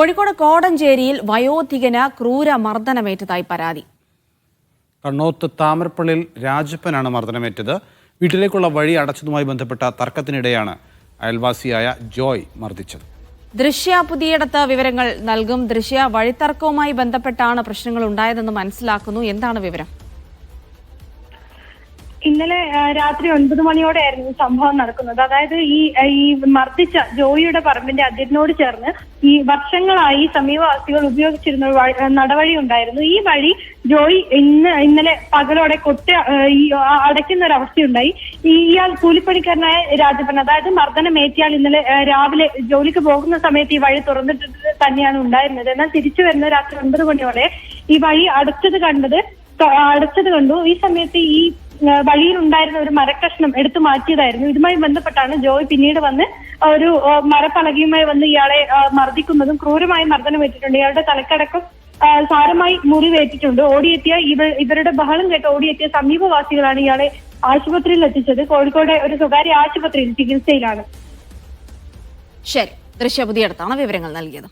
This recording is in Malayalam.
കോഴിക്കോട് കോടഞ്ചേരിയിൽ വയോധികന് ക്രൂര മർദ്ദനമേറ്റതായി പരാതി. കണ്ണോത്ത് താമരപ്പള്ളിയിൽ രാജപ്പനാണ് മർദ്ദനമേറ്റത്. വീട്ടിലേക്കുള്ള വഴി അടച്ചതുമായി ബന്ധപ്പെട്ട തർക്കത്തിനിടെയാണ് അയൽവാസിയായ ജോയ് മർദ്ദിച്ചത്. ദൃശ്യ പുതിയിടത്ത് വിവരങ്ങൾ നൽകും. ദൃശ്യ വഴിത്തർക്കവുമായി ബന്ധപ്പെട്ടാണ് പ്രശ്നങ്ങൾ ഉണ്ടായതെന്ന് മനസ്സിലാക്കുന്നു. എന്താണ് വിവരം? ഇന്നലെ രാത്രി ഒൻപത് മണിയോടെയായിരുന്നു സംഭവം നടക്കുന്നത്. അതായത് ഈ ഈ മർദ്ദിച്ച ജോയിയുടെ പറമ്പിന്റെ അതിരിനോട് ചേർന്ന് ഈ വർഷങ്ങളായി സമീപവാസികൾ ഉപയോഗിച്ചിരുന്ന ഒരു വഴി- നടവഴി ഉണ്ടായിരുന്നു. ഈ വഴി ജോയി ഇന്ന് ഇന്നലെ പകലോടെ കൊട്ട ഈ അടയ്ക്കുന്ന ഒരു അവസ്ഥയുണ്ടായി ഇയാൾ കൂലിപ്പണിക്കാരനായ രാജപ്പൻ അതായത് മർദ്ദനമേറ്റിയാൽ ഇന്നലെ രാവിലെ ജോലിക്ക് പോകുന്ന സമയത്ത് ഈ വഴി തുറന്നിട്ട് തന്നെയാണ് ഉണ്ടായിരുന്നത്. എന്നാൽ തിരിച്ചു വരുന്ന രാത്രി ഒൻപത് മണിയോടെ ഈ വഴി അടച്ചത് കണ്ടത് അടച്ചത് കണ്ടു. ഈ സമയത്ത് ഈ ഉണ്ടായിരുന്ന ഒരു മരക്കഷ്ണം എടുത്തു മാറ്റിയതായിരുന്നു. ഇതുമായി ബന്ധപ്പെട്ടാണ് ജോയ് പിന്നീട് വന്ന് ഒരു മരപ്പലകയുമായി വന്ന് ഇയാളെ മർദ്ദിക്കുന്നതും ക്രൂരമായി മർദ്ദനമേറ്റിട്ടുണ്ട് ഇയാളുടെ തലക്കടക്കം സാരമായി മുറിവേറ്റിട്ടുണ്ട് ഓടിയെത്തിയ ഇവ ഇവരുടെ ബഹളം കേട്ട് ഓടിയെത്തിയ സമീപവാസികളാണ് ഇയാളെ ആശുപത്രിയിൽ എത്തിച്ചത്. കോഴിക്കോട് ഒരു സ്വകാര്യ ആശുപത്രിയിൽ ചികിത്സയിലാണ്. ശരി. ദൃശ്യ പുതിയിടത്താണ് വിവരങ്ങൾ നൽകിയത്.